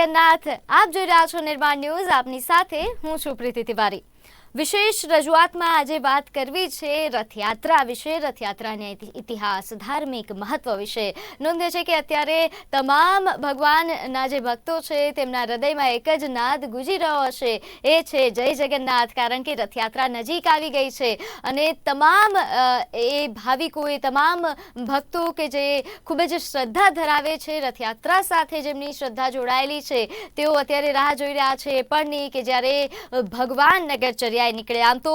જગન્નાથ. આપ જોઈ રહ્યા છો નિર્માણ ન્યૂઝ. આપની સાથે હું છું પ્રીતિ તિવારી. વિશેષ રજૂઆતમાં આજે વાત કરવી છે રથયાત્રા વિશે. રથયાત્રાના ઇતિહાસ, ધાર્મિક મહત્વ વિશે નોંધે છે કે અત્યારે તમામ ભગવાનના જે ભક્તો છે તેમના હૃદયમાં એક જ નાદ ગુજી રહ્યો હશે. એ છે જય જગન્નાથ, કારણ કે રથયાત્રા નજીક આવી ગઈ છે અને તમામ એ ભાવિકોએ તમામ ભક્તો કે જે ખૂબ જ શ્રદ્ધા ધરાવે છે, રથયાત્રા સાથે જેમની શ્રદ્ધા જોડાયેલી છે, તેઓ અત્યારે રાહ જોઈ રહ્યા છે. એ પણની કે જ્યારે ભગવાન ભગવાન નગરચર્યાએ નીકળે. આમ તો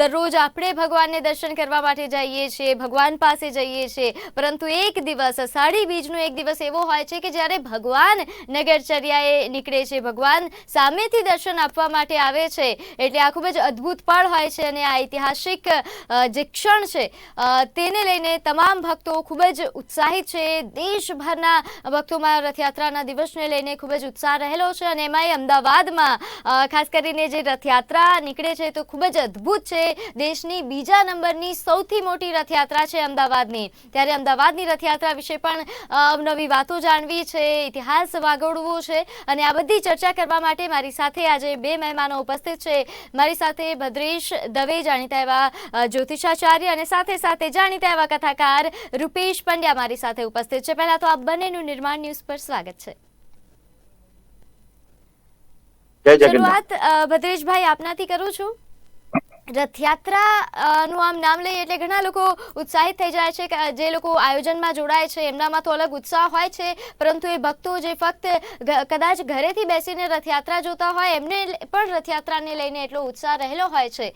દરરોજ આપણે ભગવાનને દર્શન કરવા માટે જઈએ છીએ, ભગવાન પાસે જઈએ છીએ, પરંતુ એક દિવસ અષાઢી બીજનો એક દિવસ એવો હોય છે કે જ્યારે ભગવાન નગરચર્યાએ નીકળે છે, ભગવાન સામેથી દર્શન આપવા માટે આવે છે, એટલે આ ખૂબ જ અદ્ભુત પળ હોય છે અને આ ઐતિહાસિક જે ક્ષણ છે તેને લઈને તમામ ભક્તો ખૂબ જ ઉત્સાહિત છે. દેશભરના ભક્તોમાં રથયાત્રાના દિવસને લઈને ખૂબ જ ઉત્સાહ રહેલો છે અને એમાંય અમદાવાદમાં ખાસ કરીને જે રથયાત્રા નીકળે છે તો ખૂબ જ અદ્ભુત છે. દેશની બીજા નંબરની સૌથી મોટી રથયાત્રા છે અમદાવાદની. ત્યારે અમદાવાદની રથયાત્રા વિશે પણ અવનવી વાતો જાણવી છે, ઇતિહાસ વાગોળવો છે અને આ બધી ચર્ચા કરવા માટે મારી સાથે આજે બે મહેમાનો ઉપસ્થિત છે. મારી સાથે ભદ્રેશ દવે જાણીતા એવા જ્યોતિષાચાર્ય અને સાથે સાથે જાણીતા એવા કથાકાર રૂપેશ પંડ્યા મારી સાથે ઉપસ્થિત છે. પહેલાં તો આ બંનેનું નિર્માણ ન્યૂઝ પર સ્વાગત છે. જય જગન્નાથ. શરૂઆત અ, ભદ્રેશભાઈ આપનાથી કરું છું. રથયાત્રા નું આમ નામ લઈએ એટલે ઘણા લોકો ઉત્સાહિત થઈ જાય છે કે જે લોકો આયોજનમાં જોડાય છે એમનામાં તો અલગ ઉત્સાહ હોય છે. પરંતુ એ ભક્તો જે ફક્ત કદાચ ઘરેથી બેસીને રથયાત્રા જોતા હોય એમને પણ રથયાત્રાને લઈને એટલો ઉત્સાહ રહેલો હોય છે.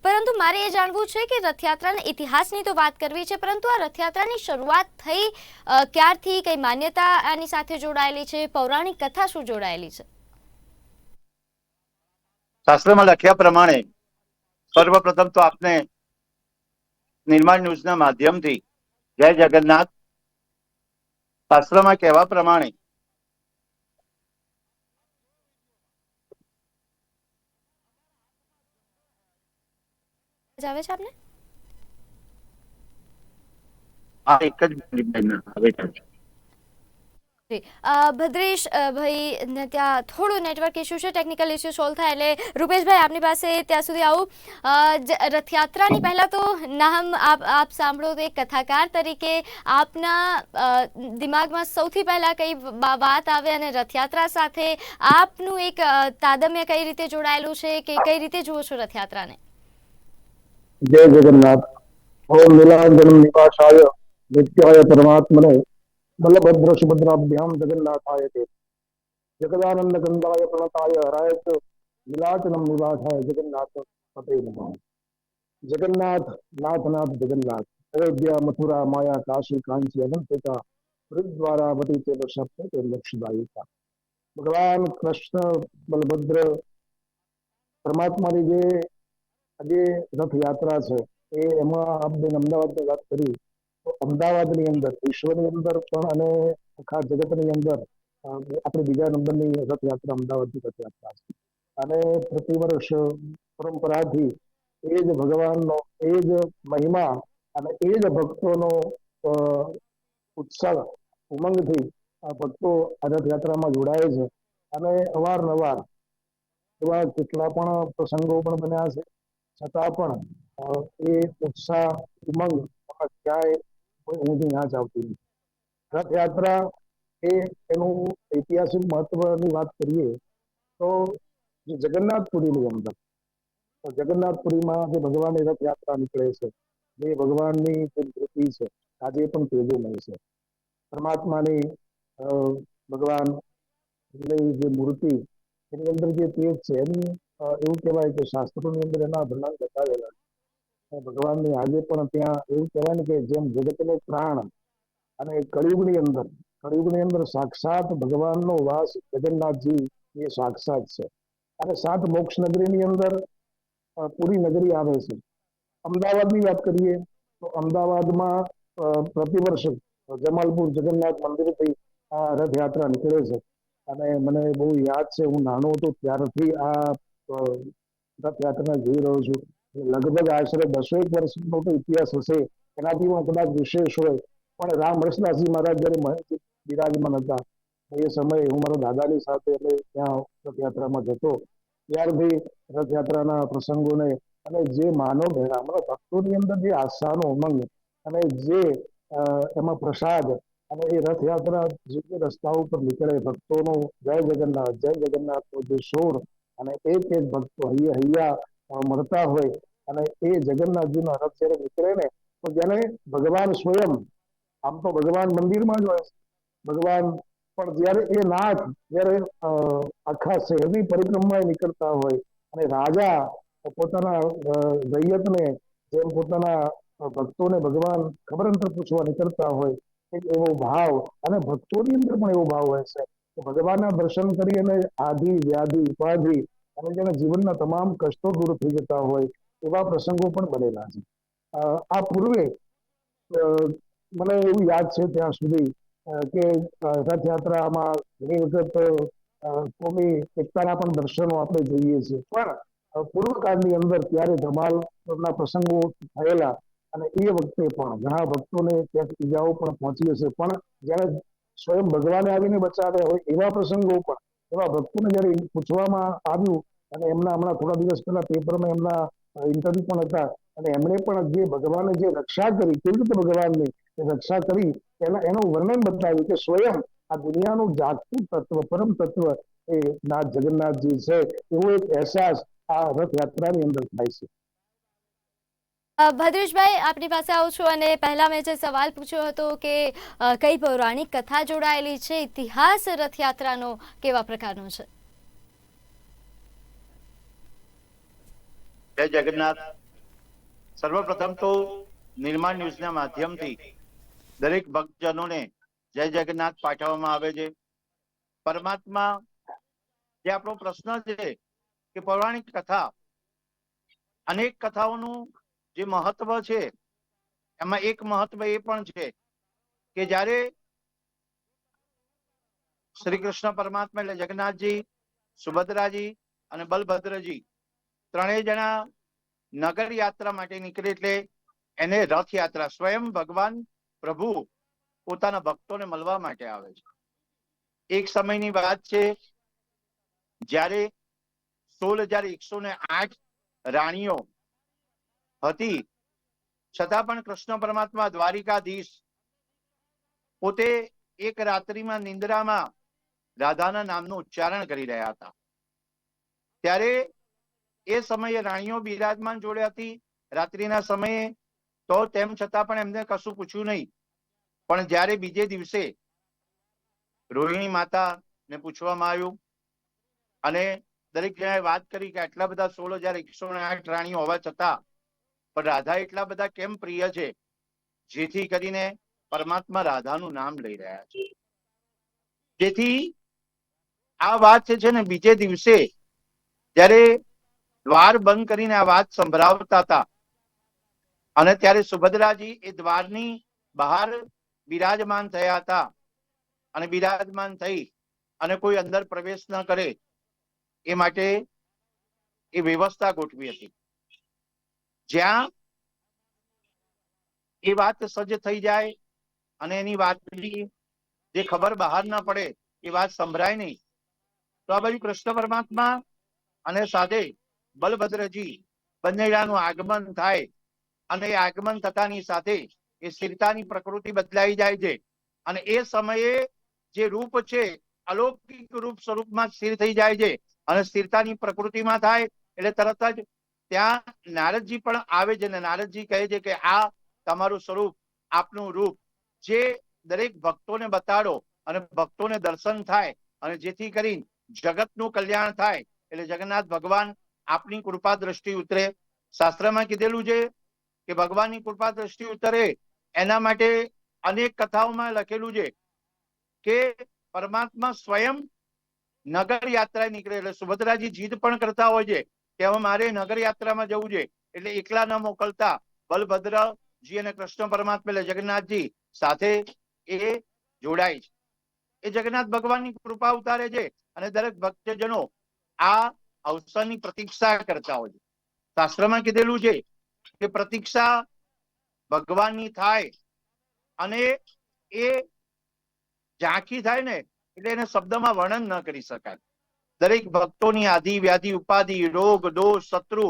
પરંતુ મારે એ જાણવું છે કે રથયાત્રાના ઇતિહાસની તો વાત કરવી છે પરંતુ આ રથયાત્રાની શરૂઆત થઈ ક્યારથી કઈ માન્યતા આની સાથે જોડાયેલી છે પૌરાણિક કથા શું જોડાયેલી છે? શાસ્ત્રમાં લખ્યા પ્રમાણે સર્વપ્રથમ તો આપને નિર્માણ ન્યૂઝના માધ્યમથી જય જગન્નાથ શાસ્ત્રમાં કહેવા પ્રમાણે આવે છે આપને હા એક જ મિનિટ આવે. અ, ભદ્રેશ ભાઈ ત્યાં થોડું નેટવર્ક ઇસ્યુ છે ટેકનિકલ ઇસ્યુ સોલ્વ થાય એટલે રૂપેશભાઈ આપની પાસે ત્યાં સુધી આવું. રથયાત્રાની પહેલાં તો નામ આપ આપ સાંભળો તો એક કથાકાર તરીકે આપના દિમાગમાં સૌથી પહેલાં કઈ વાત આવે અને રથયાત્રા સાથે આપનું એક તાદમ્ય કઈ રીતે જોડાયેલું છે કે કઈ રીતે જુઓ છો રથયાત્રાને? જય જગન્નાથ. ઓમ મિલાન જન્મ નિવાસ આવ્યો નિત્યાય પરમાત્મને. बलभद्र सुभद्राभ्याम जगन्नाथाय ते जगदानंद गंगाय प्रणताय हराय च नीलाचनम निवासाय जगन्नाथ पते नमः जगन्नाथ नाथ नाथ जगन्नाथ अयोध्या मथुरा माया काशी कांची अनंतिका हरिद्वारावती ते सप्त ते लक्षदायिका भगवान कृष्ण बलभद्र પરમાત્માની જે આજે રથયાત્રા છે એ એમાં આપણે અમદાવાદની વાત કરી તો અમદાવાદની અંદર, વિશ્વની અંદર પણ અને આખા જગતની અંદર આપણે બીજા નંબરની રથયાત્રા, અમદાવાદની રથયાત્રા છે. અને પ્રતિવર્ષ પરંપરાથી એ જ ભગવાનનો, એ જ મહિમા અને એ જ ભક્તોનો ઉત્સાહ ઉમંગથી આ ભક્તો આ રથયાત્રામાં જોડાય છે. અને અવારનવાર એવા કેટલા પણ પ્રસંગો પણ બન્યા છે. છતાં પણ એ ઉત્સાહ, ઉમંગ ક્યાંય કોઈ ઊંધી ના જ આવતી નથી રથયાત્રા એ એનું ઐતિહાસિક મહત્વની વાત કરીએ તો જગન્નાથપુરીની અંદર જગન્નાથપુરીમાં જે ભગવાનની રથયાત્રા નીકળે છે, જે ભગવાનની જે મૂર્તિ છે, આજે પણ તેજોમય છે. પરમાત્માની ભગવાન જે મૂર્તિ, એની અંદર જે તેજ છે એમ એવું કહેવાય કે શાસ્ત્રોની અંદર એના વર્ણન બતાવેલા છે. ભગવાનની આજે પણ ત્યાં એવું કહેવાય ને કે જેમ જગતનો પ્રાણ અને કળિયુગની અંદર કળિયુગની અંદર સાક્ષાત ભગવાનનો વાસ જગન્નાથજી એ સાક્ષાત છે. અને સાત મોક્ષ નગરીની અંદર પૂરી નગરી આવે છે. અમદાવાદની વાત કરીએ, તો અમદાવાદમાં પ્રતિવર્ષ જમાલપુર જગન્નાથ મંદિરથી આ રથયાત્રા નીકળે છે. અને મને બહુ યાદ છે, હું નાનો હતો ત્યારથી આ રથયાત્રા જોઈ રહ્યો છું. લગભગ આશરે બસો એક વર્ષનો તો ઇતિહાસ હશે, એનાથી પણ કદાચ વિશેષ હોય. પણ રામ હર્ષદાસજી મહારાજ જયારે બિરાજમાન હતા, એ સમયે હું મારા દાદાની સાથે એટલે ત્યાં રથયાત્રામાં જતો. ત્યારથી રથયાત્રાના પ્રસંગોને અને જે માનવ ભેળા મતલબ ભક્તોની અંદર જે આસ્થાનો ઉમંગ અને જે એમાં પ્રસાદ અને એ રથયાત્રા જે રસ્તા ઉપર નીકળે, ભક્તોનો જય જગન્નાથ જય જગન્નાથ જે શોર અને એક એક ભક્તો હૈયા હૈયા મળતા હોય અને એ જગન્નાથજીનો રથ જયારે નીકળે ને, તો જેને ભગવાન સ્વયં, આમ તો ભગવાન મંદિરમાં જ હોય. ભગવાન, પણ જ્યારે એ નાથ, જયારે આખા શહેરની પરિક્રમા નીકળતા હોય અને રાજા પોતાના રૈયત ને જેમ પોતાના ભક્તોને ભગવાન ખબર અંતર પૂછવા નીકળતા હોય, એક એવો ભાવ, અને ભક્તોની અંદર પણ એવો ભાવ હોય છે ભગવાનના દર્શન કરી અને આધિ, વ્યાધિ, ઉપાધિ, અને જેના જીવનના તમામ કષ્ટો દૂર થઈ જતા હોય એવા પ્રસંગો પણ બનેલા છે. આ પૂર્વે મને એવું યાદ છે ત્યાં સુધી કે રથયાત્રામાં ઘણી વખત કોમી એકતાના પણ દર્શનો આપણે જોઈએ છીએ. પણ પૂર્વકાળની અંદર ત્યારે ધમાલના પ્રસંગો થયેલા અને એ વખતે પણ ઘણા ભક્તોને ક્યાંક ઈજાઓ પણ પહોંચી હશે. પણ જ્યારે સ્વયં ભગવાને આવીને બચાવ્યા હોય એવા પ્રસંગો પણ, એવા ભક્તોને જ્યારે પૂછવામાં આવ્યું અને એમના હમણાં થોડા દિવસ પહેલા પેપરમાં એમના ઇન્ટરવ્યુ પણ હતા અને એમણે પણ જે ભગવાને જે રક્ષા કરી, કેવી રીતે ભગવાનની રક્ષા કરી, એના, એનું વર્ણન બતાવ્યું કે સ્વયં આ દુનિયાનું જાગતું તત્વ, પરમ તત્વ એ નાથ જગન્નાથજી છે. એવો એક અહેસાસ આ રથયાત્રાની અંદર થાય છે. ભદ્રેશભાઈ આપની પાસે આવું છું અને પહેલા મેં જે સવાલ પૂછ્યો હતો કે કઈ પૌરાણિક કથા જોડાયેલી છે? ઇતિહાસ રથયાત્રાનો કેવા પ્રકારનો છે? જય જગન્નાથ. સર્વપ્રથમ તો નિર્માણ ન્યૂઝના માધ્યમથી દરેક ભક્તજનોને જય જગન્નાથ પાઠવવામાં આવે છે. પરમાત્મા, જે આપણો પ્રશ્ન છે કે પૌરાણિક કથા, અનેક કથાઓનું જે મહત્વ છે, એમાં એક મહત્વ એ પણ છે કે જ્યારે શ્રી કૃષ્ણ પરમાત્મા એટલે જગન્નાથજી, સુભદ્રાજી અને બલભદ્રજી ત્રણેય જણા નગર યાત્રા માટે નીકળે એટલે એને રથયાત્રા સ્વયં ભગવાન પ્રભુ પોતાના ભક્તોને મળવા માટે આવે છે. એક સમયની વાત છે, જ્યારે સોળ હજાર એકસો ને આઠ રાણીઓ હતી, છતાં પણ કૃષ્ણ પરમાત્મા દ્વારિકાધીશ પોતે એક રાત્રિમાં નિંદ્રામાં રાધાના નામનું ઉચ્ચારણ કરી રહ્યા હતા. ત્યારે એ સમયે રાણીઓ બિરાજમાન જોડે હતી. રાત્રિના સમયે તો તેમ છતાં પણ એમને કશું પૂછ્યું નહીં. પણ જ્યારે બીજે દિવસે રોહિણી માતા ને પૂછવામાં આવ્યું અને દરેક જણાએ વાત કરી કે આટલા બધા સોળ હજાર એકસો આઠ રાણીઓ હોવા છતાં પણ રાધા એટલા બધા કેમ પ્રિય છે? જેથી કરીને પરમાત્મા રાધાનું નામ લઈ રહ્યા છે. જેથી આ વાત છે ને બીજે દિવસે જ્યારે દ્વાર બંધ કરીને આ વાત સંભળાવતા હતા. અને ત્યારે સુભદ્રાજી એ દ્વારની બહાર બિરાજમાન થયા હતા. અને બિરાજમાન થઈ અને કોઈ અંદર પ્રવેશ ન કરે એ માટે એ વ્યવસ્થા ગોઠવી હતી. જ્યાં એ વાત સજ્જ થઈ જાય અને એની વાતની જે ખબર બહાર ના પડે એ વાત સંભળાય નહીં. તો આ બાજુ કૃષ્ણ પરમાત્મા અને સાથે બલભદ્રજી, બંનેડાનું આગમન થાય અને એ આગમન થતાની સાથે એ સ્થિરતાની પ્રકૃતિ બદલાઈ જાય છે. અને એ સમયે જે રૂપ છે, અલૌકિક રૂપ સ્વરૂપમાં સ્થિર થઈ જાય છે અને સ્થિરતાની પ્રકૃતિમાં થાય એટલે તરત જ ત્યાં નારદજી પણ આવે છે અને નારદજી કહે છે કે આ તમારું સ્વરૂપ, આપનું રૂપ જે દરેક ભક્તોને બતાડો અને ભક્તોને દર્શન થાય અને જેથી કરી જગતનું કલ્યાણ થાય. એટલે જગન્નાથ ભગવાન આપની કૃપા દ્રષ્ટિ ઉતરે. શાસ્ત્રમાં કીધેલું છે કે ભગવાનની કૃપા દ્રષ્ટિ ઉતરે એના માટે અનેક કથાઓમાં લખેલું છે કે પરમાત્મા સ્વયં નગર યાત્રા નીકળે. એટલે સુભદ્રાજી જીદ પણ કરતા હોય છે કે હવે મારે નગર યાત્રામાં જવું છે. એટલે એકલા ન મોકલતા બલભદ્રજી અને કૃષ્ણ પરમાત્મા એટલે જગન્નાથજી સાથે એ જોડાય છે. એ જગન્નાથ ભગવાનની કૃપા ઉતારે છે અને દરેક ભક્તજનો આ અવસરની પ્રતીક્ષા કરતા હોય છે. શાસ્ત્રમાં કીધેલું છે કે પ્રતીક્ષા ભગવાનની થાય અને એ ઝાંખી થાય ને એટલે એને શબ્દમાં વર્ણન ન કરી શકાય. દરેક ભક્તોની આધિ, વ્યાધિ, ઉપાધિ, રોગ, દોષ, શત્રુ,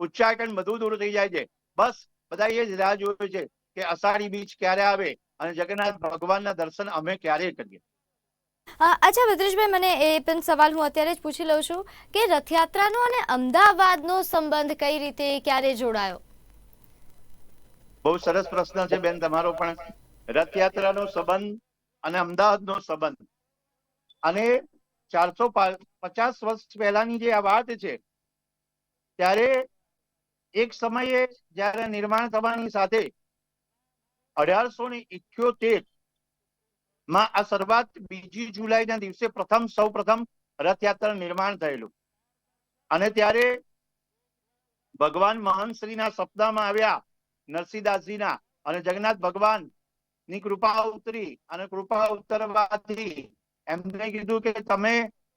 ઉચ્ચાટન બધું દૂર થઈ જાય છે. બસ બધા એ જ રાહ જોવે છે કે અષાઢી બીજ ક્યારે આવે અને જગન્નાથ ભગવાનના દર્શન અમે ક્યારે કરીએ? અચ્છા ભદ્રેશભાઈ મને એ પણ સવાલ હું અત્યારે જ પૂછી લઉં છું કે રથયાત્રાનો અને અમદાવાદનો સંબંધ કઈ રીતે, ક્યારે જોડાયો? બહુ સરસ પ્રશ્ન છે બેન તમારો, પણ રથયાત્રાનો સંબંધ અને અમદાવાદનો સંબંધ અને ચારસો પચાસ વર્ષ પહેલાની જે આ વાત છે, ત્યારે એક સમયે જ્યારે નિર્માણ થવાની સાથે અઢારસો ને ઇઠ્યોતેર માં આ શરૂઆત બીજી જુલાઈના દિવસે પ્રથમ સૌ પ્રથમ રથયાત્રા નિર્માણ થયેલું. અને ત્યારે ભગવાન મહંતશ્રીના સપનામાં આવ્યા નરસિંહદાસજીના અને જગન્નાથ ભગવાનની કૃપા ઉતરી અને કૃપા ઉતરવાથી એમને કીધું કે તમે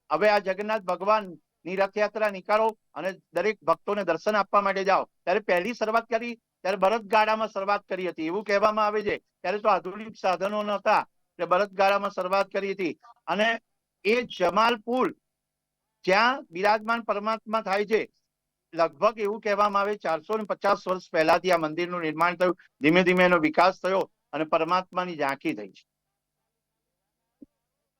હવે આ જગન્નાથ ભગવાનની રથયાત્રા નીકાળો અને દરેક ભક્તોને દર્શન આપવા માટે જાઓ. ત્યારે પહેલી શરૂઆત કરી, ત્યારે બળદગાડામાં શરૂઆત કરી હતી. એવું કહેવામાં આવે છે. ત્યારે તો આધુનિક સાધનો નહોતા. એટલે બળદગાડામાં શરૂઆત કરી હતી. અને એ જમાલપુર જ્યાં બિરાજમાન પરમાત્મા થાય છે, લગભગ એવું કહેવામાં આવે, ચારસો ને પચાસ વર્ષ પહેલાથી આ મંદિરનું નિર્માણ થયું. ધીમે ધીમે એનો વિકાસ થયો અને પરમાત્માની ઝાંખી થઈ છે.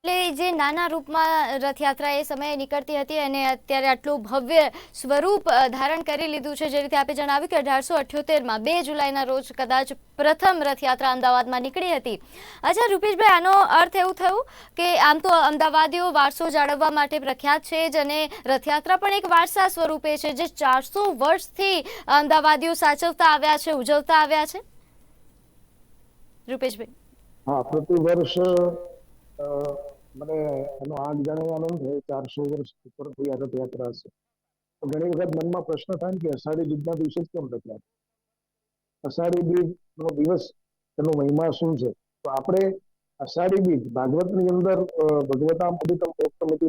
એટલે જે નાના રૂપમાં રથયાત્રા એ સમયે નીકળતી હતી અને અત્યારે આટલું ભવ્ય સ્વરૂપ ધારણ કરી લીધું છે, જે રીતે આપે જણાવ્યું કે અઢારસો અઠ્યોતેરમાં બે જુલાઈના રોજ કદાચ પ્રથમ રથયાત્રા અમદાવાદમાં નીકળી હતી. અચ્છા, રૂપેશભાઈ, આનો અર્થ એવું થયું કે આમ તો અમદાવાદીઓ વારસો જાળવવા માટે પ્રખ્યાત છે જ અને રથયાત્રા પણ એક વારસા સ્વરૂપે છે, જે ચારસો વર્ષથી અમદાવાદીઓ સાચવતા આવ્યા છે, ઉજવતા આવ્યા છે? રૂપેશભાઈ. હા, પ્રતિ વર્ષ મને એનો આંક જાણવાનો છે ચારસો વર્ષ ઉપર થઈ આ રથયાત્રા છે તો ઘણી વખત મનમાં પ્રશ્ન થાય ને કે અષાઢી બીજના દિવસે જ કેમ રથયાત્રા અષાઢી બીજ નો દિવસ એનો મહિમા શું છે? તો આપણે અષાઢી બીજ ભાગવતની અંદર ભગવતા અધિતમ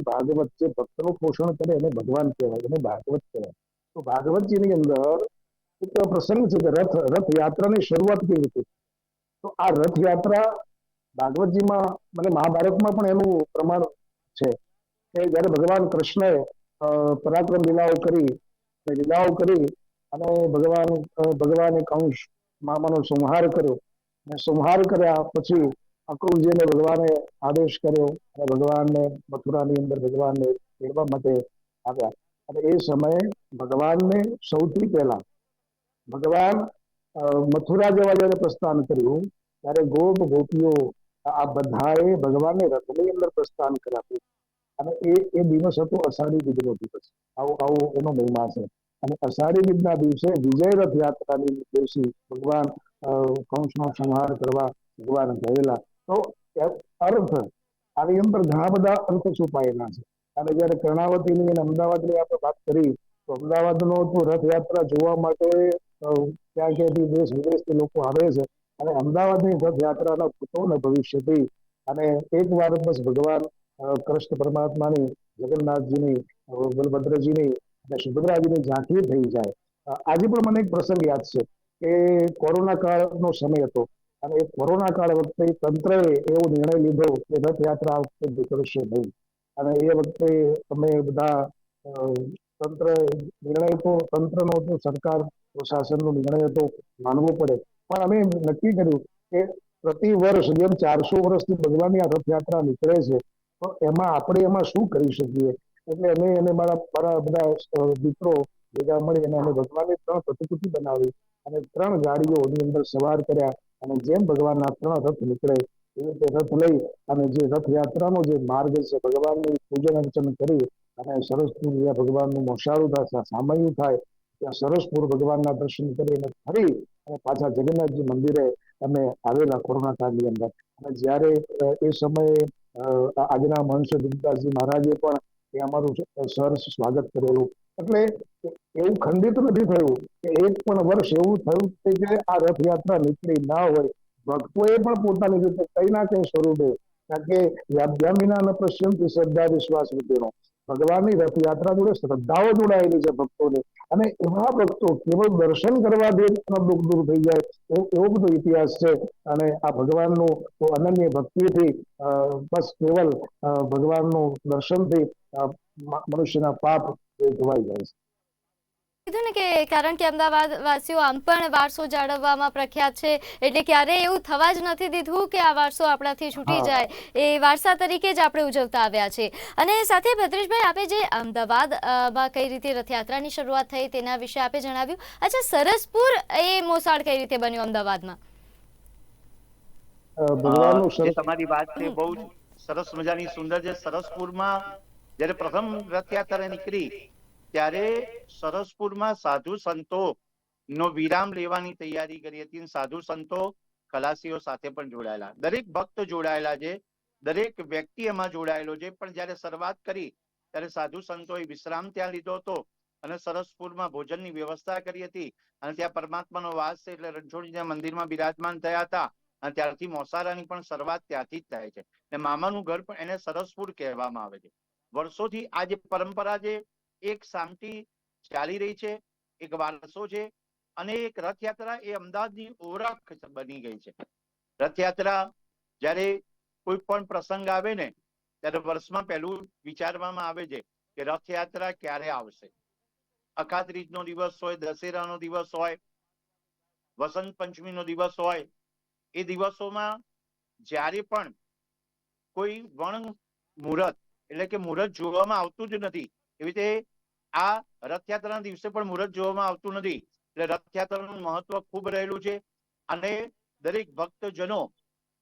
ભાગવત જે ભક્તનું પોષણ કરે એને ભગવાન કહેવાય, એને ભાગવત કહેવાય. તો ભાગવતજીની અંદર એક પ્રસંગ છે કે રથ, રથયાત્રાની શરૂઆત કેવી રીતે? તો આ રથયાત્રા ભાગવતજીમાં મને મહાભારતમાં પણ એનું પ્રમાણ છે. કે જ્યારે ભગવાન કૃષ્ણએ પરાક્રમ લીલાઓ કરી લીલાઓ કરી અને ભગવાન ભગવાને કંશ મામાનો સંહાર કર્યો. અને સંહાર કર્યા પછી અક્રૂરજીને ભગવાને આદેશ કર્યો અને ભગવાનને મથુરાની અંદર ભગવાનને મેળવા માટે આવ્યા. અને એ સમયે ભગવાનને સૌથી પહેલા ભગવાન મથુરા જવા જ્યારે પ્રસ્થાન કર્યું, ત્યારે ગોપ ગોપીઓ આ બધાએ ભગવાનને રથની અંદર પ્રસ્થાન કરાવ્યું. અને એ એ દિવસ હતો અષાઢી બીજનો દિવસ. આવો આવો એનો મહિમા છે. અને અષાઢી બીજના દિવસે વિજય રથ યાત્રાની દિવસે ભગવાન કંસનો સંહાર કરવા ભગવાન ગયેલા. તો અર્થ આની અંદર ઘણા બધા અર્થ છુપાયેલા છે. અને જયારે કર્ણાવતીની અને અમદાવાદની આપણે વાત કરી, તો અમદાવાદનો તો રથયાત્રા જોવા માટે ક્યાં ક્યાંથી દેશ વિદેશથી લોકો આવે છે. અને અમદાવાદની રથયાત્રાના અને ભવિષ્યથી અને એક વાર બસ ભગવાન કૃષ્ણ પરમાત્માની, જગન્નાથજીની બલભદ્રજીની અને સુભદ્રાજીની ઝાંખી થઈ જાય. આજે પણ મને એક પ્રસંગ યાદ છે કે કોરોના કાળનો સમય હતો અને એ કોરોના કાળ વખતે તંત્રએ એવો નિર્ણય લીધો કે રથયાત્રા આ વખતે નીકળશે નહીં. અને એ વખતે અમે બધા તંત્ર નિર્ણય તો, તંત્રનો તો સરકાર, પ્રશાસનનો નિર્ણય હતો, માનવો પડે. પણ અમે નક્કી કર્યું કે પ્રતિ વર્ષ જેમ ચારસો વર્ષથી ભગવાનની આ રથયાત્રા નીકળે છે, તો એમાં આપણે એમાં શું કરી શકીએ? એટલે અમે અને મારા મારા બધા મિત્રો ભેગા મળી અને અમે ભગવાનની ત્રણ પ્રતિકૃતિ બનાવી અને ત્રણ ગાડીઓની અંદર સવાર કર્યા અને જેમ ભગવાનના ત્રણ રથ નીકળે એવી રીતે રથ લઈ અને જે રથયાત્રાનો જે માર્ગ છે, ભગવાનની પૂજન અર્ચન કરી અને સરસપુર ભગવાનનું મોસાળું થાય સામયું થાય, ત્યાં સરસપુર ભગવાનના દર્શન કરી અને ફરી અને પાછા જગન્નાથજી મંદિરે અમે આવેલા કોરોના કાળની અંદર. અને જ્યારે એ સમયે આજના મહંસ ગુરુદાસજી મહારાજે પણ એ અમારું સરસ સ્વાગત કરેલું. એટલે એવું ખંડિત નથી થયું કે એક પણ વર્ષ એવું થયું કે આ રથયાત્રા નીકળી ના હોય. ભક્તોએ પણ પોતાની રીતે કઈ ના કઈ સ્વરૂપે, કારણ કે વ્યાભ્યામીના ન પશ્ચિમથી શ્રદ્ધા, વિશ્વાસ રૂપેનો ભગવાનની રથયાત્રા જોડે શ્રદ્ધાઓ જોડાયેલી છે ભક્તોને. અને એવા ભક્તો કેવળ દર્શન કરવા દે દુઃખ દૂર થઈ જાય એવો બધો ઇતિહાસ છે. અને આ ભગવાનનું અનન્ય ભક્તિથી બસ કેવલ ભગવાનનું દર્શનથી મનુષ્યના પાપ ધોવાઈ જાય છે. કીધું ને કે કારણ કે અમદાવાદ વાસીઓ આમ પણ વારસો જાળવવામાં પ્રખ્યાત છે એટલે ક્યારે એવું થવા જ નથી દીધું કે આ વારસો આપણાથી છૂટી જાય એ વારસા તરીકે જ આપણે ઉજવતા આવ્યા છે. અને સાથે ભદ્રેશભાઈ આપે જે અમદાવાદમાં કઈ રીતે રથયાત્રાની શરૂઆત થઈ તેના વિશે આપે જણાવ્યું. અચ્છા સરસપુર એ મોસાળ કઈ રીતે બન્યું અમદાવાદમાં? તમારી વાત છે બહુ સરસ મજાની સુંદર છે. સરસપુરમાં જ્યારે પ્રથમ રથયાત્રા નીકળી ત્યારે સરસપુરમાં સાધુ સંતો નો વિરામ લેવાની તૈયારી કરી હતી અને સાધુ સંતો ખલાસીઓ સાથે પણ જોડાયેલા. દરેક ભક્ત જોડાયેલા છે, દરેક વ્યક્તિ એમાં જોડાયેલો છે, પણ જ્યારે શરૂઆત કરી ત્યારે સાધુ સંતોએ વિશ્રામ ત્યાં લીધો હતો અને સરસપુરમાં ભોજનની વ્યવસ્થા કરી હતી અને ત્યાં પરમાત્માનો વાસ છે એટલે રણછોડજીના મંદિરમાં બિરાજમાન થયા હતા અને ત્યારથી મોસારાની પણ શરૂઆત ત્યાંથી જ થાય છે. ને મામાનું ઘર પણ એને સરસપુર કહેવામાં આવે છે. વર્ષોથી આ જે પરંપરા છે એક શાંતિ ચાલી રહી છે, એક વારસો છે અને એક રથયાત્રા એ અમદાવાદની ઓળખ બની ગઈ છે. રથયાત્રા જ્યારે કોઈ પણ પ્રસંગ આવે ને, ત્યારે વર્ષમાં પહેલું વિચારવામાં આવે છે કે રથયાત્રા ક્યારે આવશે? અખાત્રીજ નો દિવસ હોય, દશેરાનો દિવસ હોય, વસંત પંચમી નો દિવસ હોય, એ દિવસોમાં જ્યારે પણ કોઈ વણ મુહૂર્ત એટલે કે મુહૂર્ત જોવામાં આવતું જ નથી એવી રીતે આ રથયાત્રાના દિવસે પણ મુહૂર્ત જોવામાં આવતું નથી. એટલે રથયાત્રાનું મહત્વ ખૂબ રહેલું છે. અને દરેક ભક્તજનો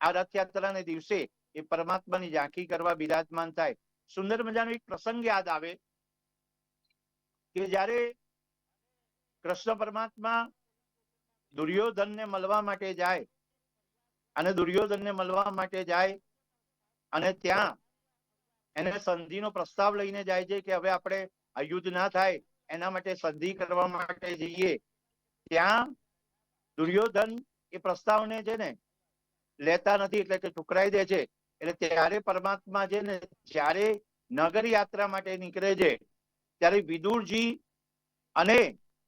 આ રથયાત્રાને દિવસે એ પરમાત્માની ઝાંખી કરવા બિરાજમાન થાય. સુંદર મજાનો એક પ્રસંગ યાદ આવે કે જ્યારે કૃષ્ણ પરમાત્મા દુર્યોધનને મળવા માટે જાય અને દુર્યોધનને મળવા માટે જાય અને ત્યાં એને સંધિનો પ્રસ્તાવ લઈને જાય છે કે હવે આપણે આ યુદ્ધ ના થાય, એના માટે સંધિ કરવા માટે જઈએ. ત્યાં દુર્યોધન એ પ્રસ્તાવને છે ને લેતા નથી, એટલે કે ઠુકરાઈ દે છે. એટલે ત્યારે પરમાત્મા છે ને જ્યારે નગર યાત્રા માટે નીકળે છે, ત્યારે વિદુરજી અને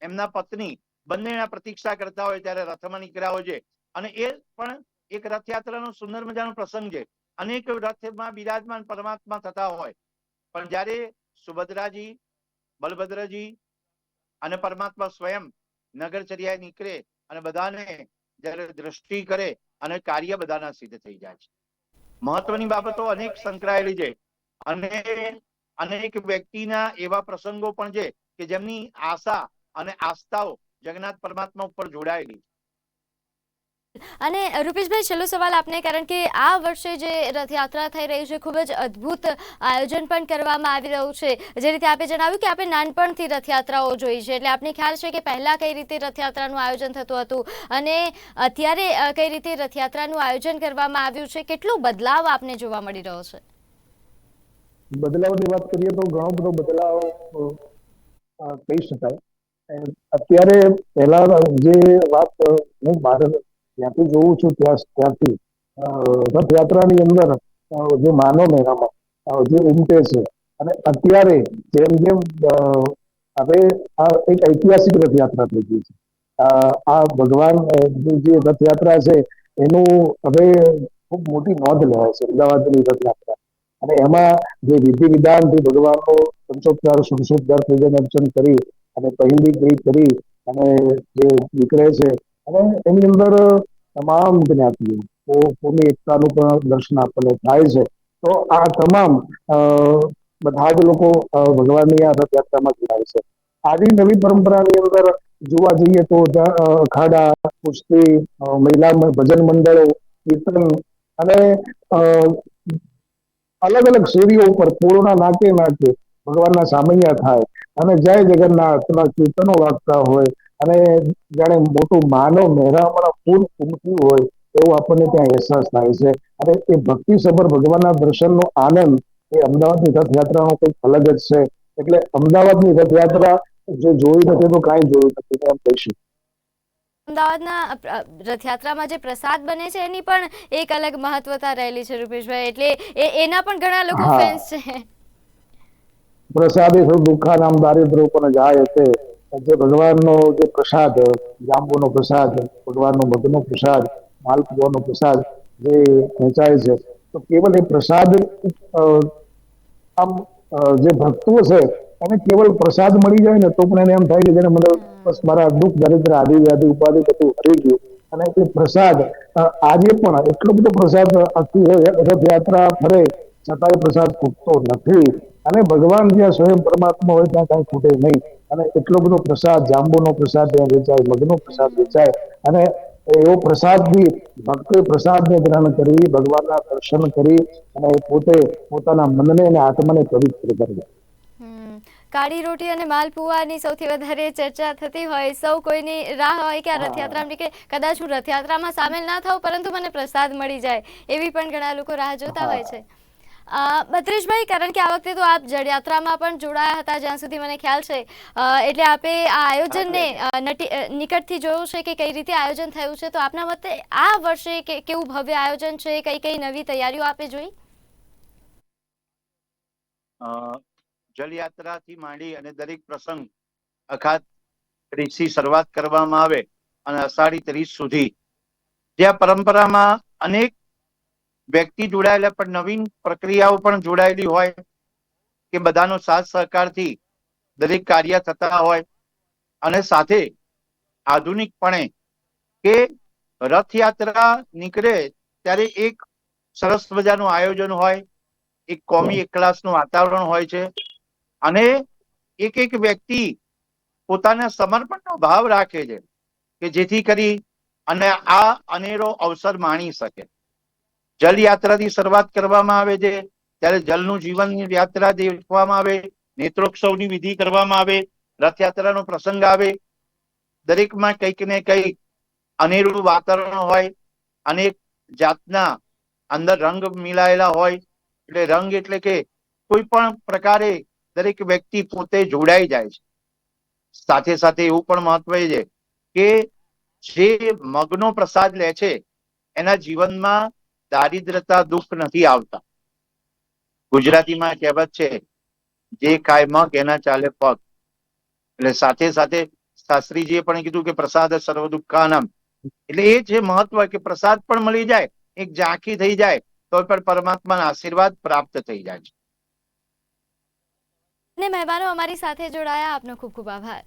એમના પત્ની બંનેના પ્રતીક્ષા કરતા હોય ત્યારે રથમાં નીકળ્યા હોય છે. અને એ પણ એક રથયાત્રાનો સુંદર મજાનો પ્રસંગ છે. અનેક રથમાં બિરાજમાન પરમાત્મા થતા હોય. પણ જ્યારે સુભદ્રાજી, બલભદ્રજી અને પરમાત્મા સ્વયં નગરચર્યાએ નીકળે અને બધાને જ્યારે દ્રષ્ટિ કરે અને કાર્ય બધાના સિદ્ધ થઈ જાય છે. મહત્વની બાબતો અનેક સંકળાયેલી છે. અને અનેક વ્યક્તિના એવા પ્રસંગો પણ છે કે જેમની આશા અને આસ્થાઓ જગન્નાથ પરમાત્મા ઉપર જોડાયેલી અને રૂપેશભાઈ, છેલ્લો સવાલ આપને, કારણ કે આ વર્ષે જે રથયાત્રા થઈ રહી છે, ખૂબ જ અદ્ભુત આયોજન પણ કરવામાં આવી રહ્યું છે. જે રીતે આપે જણાવ્યું કે આપણે નાનપણથી રથયાત્રાઓ જોઈ છે, એટલે આપને ખ્યાલ છે કે પહેલાં કઈ રીતે રથયાત્રાનું આયોજન થતું હતું અને અત્યારે કઈ રીતે રથયાત્રાનું આયોજન કરવામાં આવ્યું છે, કેટલો બદલાવ આપને જોવા મળી રહ્યો છે? બદલાવની વાત કરીએ તો ઘણો બધો બદલાવ કહી શકાય. અત્યારે પહેલા જે વાત હું ભારત ત્યાંથી જોઉં છું, ત્યાં ત્યાંથી. રથયાત્રાની અંદર જે માનો મેળામાં જે ઉમટે છે. અને અત્યારે જેમ જેમ હવે આ એક ઐતિહાસિક રથયાત્રા થઈ ગઈ છે. આ ભગવાન જે રથયાત્રા છે, એનું હવે ખૂબ મોટી નોંધ લેવાય છે, અમદાવાદની રથયાત્રા. અને એમાં જે વિધિ વિધાનથી ભગવાનનો પંચોપચાર ષોડશોપચાર પૂજન અર્ચન કરી અને પહેલી ક્રિયા કરી અને જે નીકળે છે અને એની અંદર તમામ જ્ઞાતિઓ કોની એકતાનું પણ દર્શન આપણને થાય છે. તો આ તમામ બધા જ લોકો ભગવાનની આ રથયાત્રામાં જોડાય છે. આવી નવી પરંપરાની અંદર જોવા જઈએ તો અખાડા, કુસ્તી મહિલા ભજન મંડળો, કીર્તન અને અલગ અલગ શેરીઓ ઉપર કોરોના નાકે નાકે ભગવાનના સામૈયા થાય અને જય જગન્નાથના કીર્તનો વાગતા હોય અને જાણે મોટું માનવ મહેરામણા ફૂલ ઉમટ્યું હોય એવો આપણને ત્યાં અહેસાસ થાય છે. અને એ ભક્તિસભર ભગવાનના દર્શનનો આનંદ એ અમદાવાદની રથયાત્રાનો કંઈક અલગ જ છે. એટલે અમદાવાદની રથયાત્રા જો જોઈ નથી તો કાંઈ જોયું નથી એમ કહીશું. અમદાવાદના રથયાત્રામાં જે પ્રસાદ બને છે એની પણ એક અલગ મહત્વતા રહેલી છે રૂપેશભાઈ. એટલે એ એના પણ ઘણા લોકો ફેન્સ છે. પ્રસાદે સૌ દુઃખા નામ દારિદ્ર પણ જાય છે જે ભગવાનનો જે પ્રસાદ, જાંબુનો પ્રસાદ ભગવાનનો મધનો પ્રસાદ, માલપુઆનો પ્રસાદ જે વહેંચાય છે, તો કેવલ એ પ્રસાદ આમ જે ભક્તો છે, એને કેવલ પ્રસાદ મળી જાય ને તો પણ એને એમ થાય કે જેને મને બસ મારા દુઃખ, દરિદ્ર આદિ વ્યાધિ ઉપાધિ બધું હરી ગયું. અને એ પ્રસાદ આજે પણ એટલો બધો પ્રસાદ આખી રથયાત્રા ફરે છતાંય પ્રસાદ ખૂટતો નથી. અને ભગવાન જ્યાં સ્વયં પરમાત્મા હોય ત્યાં કાંઈ ખૂટે નહીં. અને એટલો બધો પ્રસાદ જાંબુનો પ્રસાદ ત્યાં વેચાય મગનો પ્રસાદ વેચાય. અને એવો પ્રસાદ બી ભક્તોએ પ્રસાદને ગ્રહણ કરી ભગવાનના દર્શન કરી અને પોતે પોતાના મનને અને આત્માને પવિત્ર કરી. કાળી રોટી અને માલપુઆની સૌથી વધારે ચર્ચા થતી હોય સૌ કોઈની રાહ હોય કે આ રથયાત્રામાં કે કદાચ હું રથયાત્રામાં સામેલ ના થાઉં પરંતુ મને પ્રસાદ મળી જાય એવી પણ ઘણા લોકો રાહ જોતા હોય છે. ભદ્રેશભાઈ કારણ કે આ વખતે તો આપ જળયાત્રામાં પણ જોડાયા હતા જ્યાં સુધી મને ખ્યાલ છે. એટલે આપે આ આયોજનને નિકટથી જોયું છે કે કઈ રીતે આયોજન થયું છે? તો આપના મતે આ વર્ષે કે કેવું ભવ્ય આયોજન છે? કઈ કઈ નવી તૈયારીઓ આપે જોઈ? અ, જલયાત્રાથી માંડી અને દરેક પ્રસંગ અખાત ત્રીસથી શરૂઆત કરવામાં આવે અને અષાઢી ત્રીસ સુધી. જે આ પરંપરામાં અનેક વ્યક્તિ જોડાયેલા પણ નવીન પ્રક્રિયાઓ પણ જોડાયેલી હોય કે બધાનો સાથ સહકારથી દરેક કાર્ય થતા હોય અને સાથે આધુનિકપણે કે રથયાત્રા નીકળે ત્યારે એક સરસ મજાનું આયોજન હોય, એક કોમી એકલાસનું વાતાવરણ હોય છે અને એક એક વ્યક્તિ પોતાના સમર્પણનો ભાવ રાખે છે કે જેથી કરી અને આ અનેરો અવસર માણી શકે. જલ યાત્રાથી શરૂઆત કરવામાં આવે છે. ત્યારે જલનું જીવનની યાત્રા દેખવામાં આવે, નેત્રોત્સવની વિધિ કરવામાં આવે, રથયાત્રાનો પ્રસંગ આવે. દરેકમાં કંઈક ને કંઈક અનેરું વાતાવરણ હોય, અનેક જાતના અંદર રંગ મિલાયેલા હોય. એટલે રંગ એટલે કે કોઈ પણ પ્રકારે દરેક વ્યક્તિ પોતે જોડાઈ જાય છે. સાથે સાથે એવું પણ મહત્વ છે કે જે મગનો પ્રસાદ લે છે, એના જીવનમાં દારિદ્રતા દુઃખ નથી આવતા. ગુજરાતીમાં કહેવત છે જે ખાય મગ એના ચાલે પગ. એટલે સાથે સાથે શાસ્ત્રીજીએ પણ કીધું કે પ્રસાદ સર્વ દુઃખાનમ એટલે એ છે મહત્વ કે પ્રસાદ પણ મળી જાય એક ઝાંખી થઈ જાય તો પણ પરમાત્માના આશીર્વાદ પ્રાપ્ત થઈ જાય છે. ને મહેમાનો અમારી સાથે જોડાયા આપનો ખૂબ ખૂબ આભાર.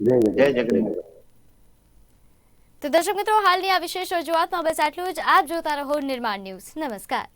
જય જગન્નાથ. તો દર્શક મિત્રો, હાલની આ વિશેષ રજૂઆતમાં બસ આટલું જ. આપ જોતા રહો નિર્માણ ન્યૂઝ. નમસ્કાર.